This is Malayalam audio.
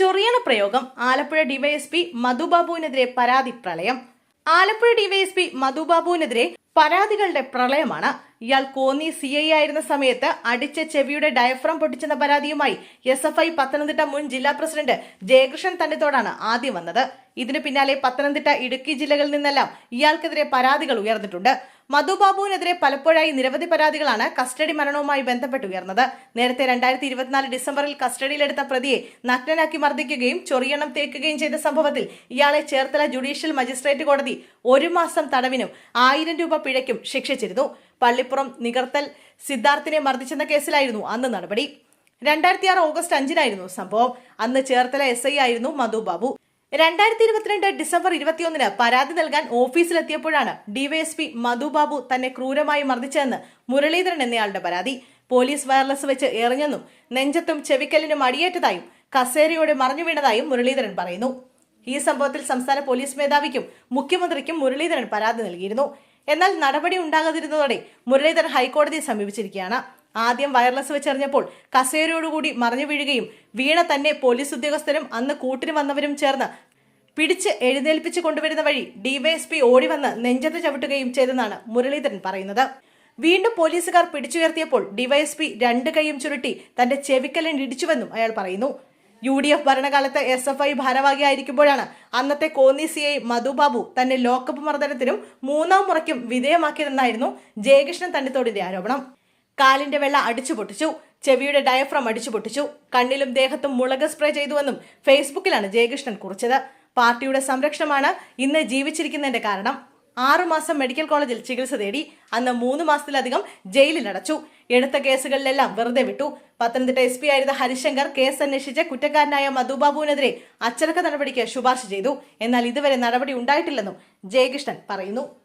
ചൊറിയണ പ്രയോഗം ആലപ്പുഴ ഡിവൈഎസ്പി മധുബാബുവിനെതിരെ പരാതി പ്രളയം. ആലപ്പുഴ ഡിവൈഎസ്പി മധുബാബുവിനെതിരെ പരാതികളുടെ പ്രളയമാണ്. ഇയാൾ കോന്നി സി ഐ ആയിരുന്ന സമയത്ത് അടിച്ച ചെവിയുടെ ഡയഫ്രം പൊട്ടിച്ചെന്ന പരാതിയുമായി എസ് എഫ് ഐ പത്തനംതിട്ട മുൻ ജില്ലാ പ്രസിഡന്റ് ജയകൃഷ്ണൻ തന്നെത്തോടാണ് ആദ്യം വന്നത്. ഇതിന് പിന്നാലെ പത്തനംതിട്ട ഇടുക്കി ജില്ലകളിൽ നിന്നെല്ലാം ഇയാൾക്കെതിരെ പരാതികൾ ഉയർന്നിട്ടുണ്ട്. മധുബാബുവിനെതിരെ പലപ്പോഴായി നിരവധി പരാതികളാണ് കസ്റ്റഡി മരണവുമായി ബന്ധപ്പെട്ട് ഉയർന്നത് നേരത്തെ രണ്ടായിരത്തി ഇരുപത്തിനാല് ഡിസംബറിൽ കസ്റ്റഡിയിലെടുത്ത പ്രതിയെ നഗ്നനാക്കി മർദ്ദിക്കുകയും ചൊറിയണം തേക്കുകയും ചെയ്ത സംഭവത്തിൽ ഇയാളെ ചേർത്തല ജുഡീഷ്യൽ മജിസ്ട്രേറ്റ് കോടതി ഒരു മാസം തടവിനും ആയിരം രൂപ പിഴയ്ക്കും ശിക്ഷിച്ചിരുന്നു പള്ളിപ്പുറം നികർത്തൽ സിദ്ധാർത്ഥിനെ മർദ്ദിച്ചെന്ന കേസിലായിരുന്നു അന്ന് നടപടി. രണ്ടായിരത്തി ആറ് ഓഗസ്റ്റ് അഞ്ചിനായിരുന്നു സംഭവം. അന്ന് ചേർത്തല എസ് ഐ ആയിരുന്നു മധു ബാബു. രണ്ടായിരത്തി ഇരുപത്തിരണ്ട് ഡിസംബർ ഇരുപത്തിയൊന്നിന് പരാതി നൽകാൻ ഓഫീസിലെത്തിയപ്പോഴാണ് ഡിവൈഎസ്പി മധുബാബു തന്നെ ക്രൂരമായി മർദ്ദിച്ചതെന്ന് മുരളീധരൻ എന്നയാളുടെ പരാതി. പോലീസ് വയർലെസ് വെച്ച് എറിഞ്ഞെന്നും നെഞ്ചത്തും ചെവിക്കലിനും അടിയേറ്റതായും കസേരയോടെ മറിഞ്ഞു വീണതായും മുരളീധരൻ പറയുന്നു. ഈ സംഭവത്തിൽ സംസ്ഥാന പോലീസ് മേധാവിക്കും മുഖ്യമന്ത്രിക്കും മുരളീധരൻ പരാതി നൽകിയിരുന്നു. എന്നാൽ നടപടി ഉണ്ടാകാതിരുന്നതോടെ മുരളീധരൻ ഹൈക്കോടതിയെ സമീപിച്ചിരിക്കുകയാണ്. ആദ്യം വയർലെസ് വെച്ചെറിഞ്ഞപ്പോൾ കസേരയോടുകൂടി മറിഞ്ഞു വീഴുകയും വീണ തന്നെ പോലീസ് ഉദ്യോഗസ്ഥരും അന്ന് കൂട്ടിന് വന്നവരും ചേർന്ന് പിടിച്ച് എഴുന്നേൽപ്പിച്ച് കൊണ്ടുവരുന്ന വഴി ഡിവൈഎസ്പി ഓടി വന്ന് നെഞ്ചത്ത് ചവിട്ടുകയും ചെയ്തെന്നാണ് മുരളീധരൻ പറയുന്നത്. വീണ്ടും പോലീസുകാർ പിടിച്ചുയർത്തിയപ്പോൾ ഡിവൈഎസ്പി രണ്ട് കൈയും ചുരുട്ടി തന്റെ ചെവിക്കലൻ ഇടിച്ചുവെന്നും അയാൾ പറയുന്നു. യു ഡി എഫ് ഭരണകാലത്ത് എസ് എഫ് ഐ ഭാരവാഹിയായിരിക്കുമ്പോഴാണ് അന്നത്തെ കോന്നി സി ഐ മധുബാബു തന്നെ ലോക്കപ്പ് മർദ്ദനത്തിനും മൂന്നാം മുറയ്ക്കും വിധേയമാക്കിയതെന്നായിരുന്നു ജയകൃഷ്ണൻ തണ്ണിത്തോടിന്റെ ആരോപണം. കാലിന്റെ വെള്ള അടിച്ചു പൊട്ടിച്ചു ചെവിയുടെ ഡയഫ്രം അടിച്ചു പൊട്ടിച്ചു കണ്ണിലും ദേഹത്തും മുളക് സ്പ്രേ ചെയ്തുവെന്നും ഫേസ്ബുക്കിലാണ് ജയകൃഷ്ണൻ കുറിച്ചത്. പാർട്ടിയുടെ സംരക്ഷണമാണ് ഇന്ന് ജീവിച്ചിരിക്കുന്നതിന്റെ കാരണം. ആറുമാസം മെഡിക്കൽ കോളേജിൽ ചികിത്സ തേടി അന്ന് മൂന്ന് മാസത്തിലധികം ജയിലിൽ അടച്ചു. എടുത്ത കേസുകളിലെല്ലാം വെറുതെ വിട്ടു. പത്തനംതിട്ട എസ് പി ആയിരുന്ന ഹരിശങ്കർ കേസ് അന്വേഷിച്ച് കുറ്റക്കാരനായ മധുബാബുവിനെതിരെ അച്ചടക്ക നടപടിക്ക് ശുപാർശ ചെയ്തു. എന്നാൽ ഇതുവരെ നടപടി ഉണ്ടായിട്ടില്ലെന്നും ജയകൃഷ്ണൻ പറയുന്നു.